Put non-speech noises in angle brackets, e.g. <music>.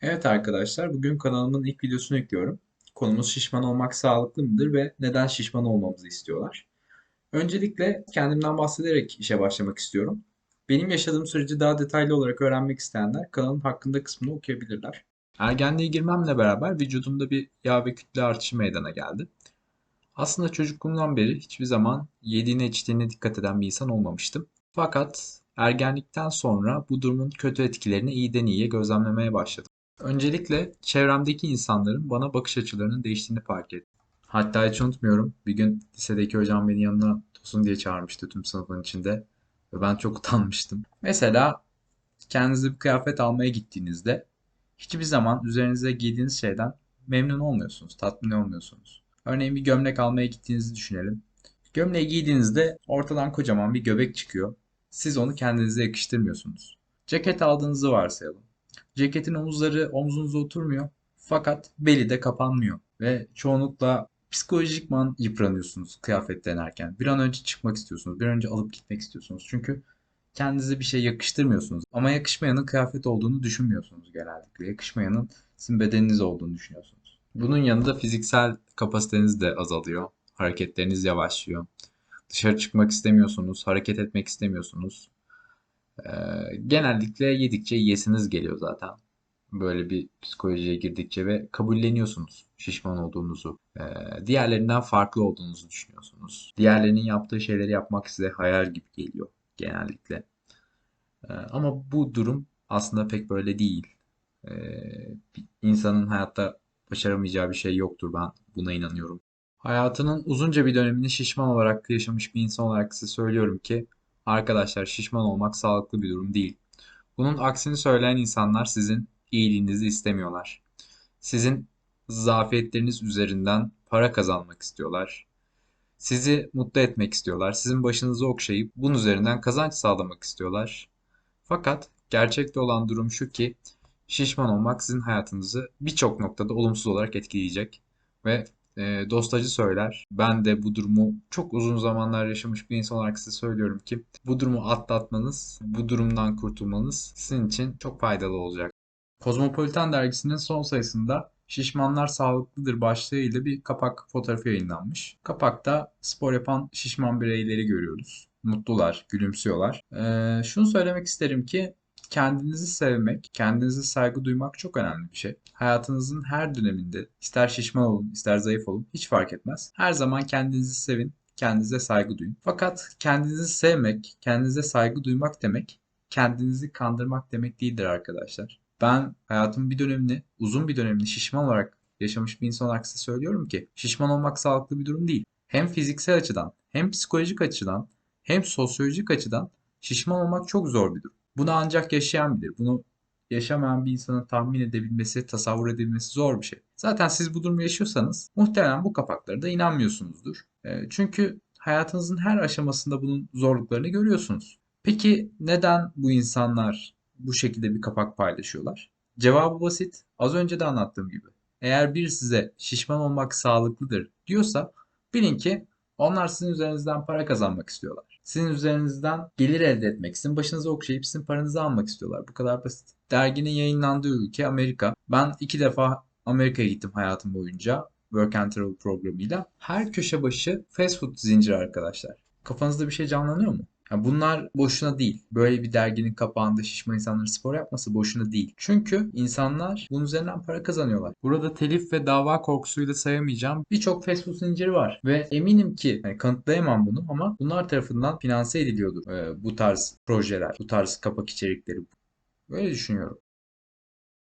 Evet arkadaşlar, bugün kanalımın ilk videosunu ekliyorum. Konumuz şişman olmak sağlıklı mıdır ve neden şişman olmamızı istiyorlar? Öncelikle kendimden bahsederek işe başlamak istiyorum. Benim yaşadığım süreci daha detaylı olarak öğrenmek isteyenler kanalın hakkında kısmını okuyabilirler. Ergenliğe girmemle beraber vücudumda bir yağ ve kütle artışı meydana geldi. Aslında çocukluğumdan beri hiçbir zaman yediğine içtiğine dikkat eden bir insan olmamıştım. Fakat ergenlikten sonra bu durumun kötü etkilerini iyiden iyiye gözlemlemeye başladım. Öncelikle çevremdeki insanların bana bakış açılarının değiştiğini fark ettim. Hatta hiç unutmuyorum. Bir gün lisedeki hocam beni yanına Tosun diye çağırmıştı tüm sınıfın içinde. Ve ben çok <laughs> utanmıştım. Mesela kendinize bir kıyafet almaya gittiğinizde hiçbir zaman üzerinize giydiğiniz şeyden memnun olmuyorsunuz, tatmin olmuyorsunuz. Örneğin bir gömlek almaya gittiğinizi düşünelim. Gömleği giydiğinizde ortadan kocaman bir göbek çıkıyor. Siz onu kendinize yakıştırmıyorsunuz. Ceket aldığınızı varsayalım. Ceketin omuzları omzunuza oturmuyor. Fakat beli de kapanmıyor. Ve çoğunlukla psikolojikman yıpranıyorsunuz kıyafet denerken. Bir an önce çıkmak istiyorsunuz. Bir an önce alıp gitmek istiyorsunuz. Çünkü kendinize bir şey yakıştırmıyorsunuz. Ama yakışmayanın kıyafet olduğunu düşünmüyorsunuz genellikle. Yakışmayanın sizin bedeniniz olduğunu düşünüyorsunuz. Bunun yanında fiziksel kapasiteniz de azalıyor. Hareketleriniz yavaşlıyor. Dışarı çıkmak istemiyorsunuz, hareket etmek istemiyorsunuz. Ee, genellikle yedikçe yiyesiniz geliyor zaten. Böyle bir psikolojiye girdikçe ve kabulleniyorsunuz şişman olduğunuzu. Ee, diğerlerinden farklı olduğunuzu düşünüyorsunuz. Diğerlerinin yaptığı şeyleri yapmak size hayal gibi geliyor genellikle. Ee, ama bu durum aslında pek böyle değil. Bir insanın hayatta başaramayacağı bir şey yoktur ben buna inanıyorum. Hayatının uzunca bir dönemini şişman olarak yaşamış bir insan olarak size söylüyorum ki arkadaşlar şişman olmak sağlıklı bir durum değil. Bunun aksini söyleyen insanlar sizin iyiliğinizi istemiyorlar. Sizin zafiyetleriniz üzerinden para kazanmak istiyorlar. Sizi mutlu etmek istiyorlar. Sizin başınızı okşayıp bunun üzerinden kazanç sağlamak istiyorlar. Fakat gerçekte olan durum şu ki şişman olmak sizin hayatınızı birçok noktada olumsuz olarak etkileyecek ve e, dostacı söyler. Ben de bu durumu çok uzun zamanlar yaşamış bir insan olarak size söylüyorum ki bu durumu atlatmanız, bu durumdan kurtulmanız sizin için çok faydalı olacak. Kozmopolitan dergisinin son sayısında Şişmanlar Sağlıklıdır başlığıyla bir kapak fotoğrafı yayınlanmış. Kapakta spor yapan şişman bireyleri görüyoruz. Mutlular, gülümsüyorlar. Ee, şunu söylemek isterim ki kendinizi sevmek, kendinize saygı duymak çok önemli bir şey. Hayatınızın her döneminde ister şişman olun, ister zayıf olun hiç fark etmez. Her zaman kendinizi sevin, kendinize saygı duyun. Fakat kendinizi sevmek, kendinize saygı duymak demek kendinizi kandırmak demek değildir arkadaşlar. Ben hayatımın bir dönemini, uzun bir dönemini şişman olarak yaşamış bir insan olarak size söylüyorum ki şişman olmak sağlıklı bir durum değil. Hem fiziksel açıdan, hem psikolojik açıdan, hem sosyolojik açıdan şişman olmak çok zor bir durum. Bunu ancak yaşayan bilir. Bunu yaşamayan bir insanın tahmin edebilmesi, tasavvur edilmesi zor bir şey. Zaten siz bu durumu yaşıyorsanız muhtemelen bu kapaklara da inanmıyorsunuzdur. E, çünkü hayatınızın her aşamasında bunun zorluklarını görüyorsunuz. Peki neden bu insanlar bu şekilde bir kapak paylaşıyorlar? Cevabı basit. Az önce de anlattığım gibi. Eğer bir size şişman olmak sağlıklıdır diyorsa bilin ki onlar sizin üzerinizden para kazanmak istiyorlar. Sizin üzerinizden gelir elde etmek, sizin başınızı okşayıp sizin paranızı almak istiyorlar. Bu kadar basit. Derginin yayınlandığı ülke Amerika. Ben iki defa Amerika'ya gittim hayatım boyunca. Work and Travel programıyla. Her köşe başı fast food zinciri arkadaşlar. Kafanızda bir şey canlanıyor mu? Ya bunlar boşuna değil. Böyle bir derginin kapağında şişman insanların spor yapması boşuna değil. Çünkü insanlar bunun üzerinden para kazanıyorlar. Burada telif ve dava korkusuyla sayamayacağım birçok fast food zinciri var. Ve eminim ki yani kanıtlayamam bunu ama bunlar tarafından finanse ediliyordur e, bu tarz projeler, bu tarz kapak içerikleri. Böyle düşünüyorum.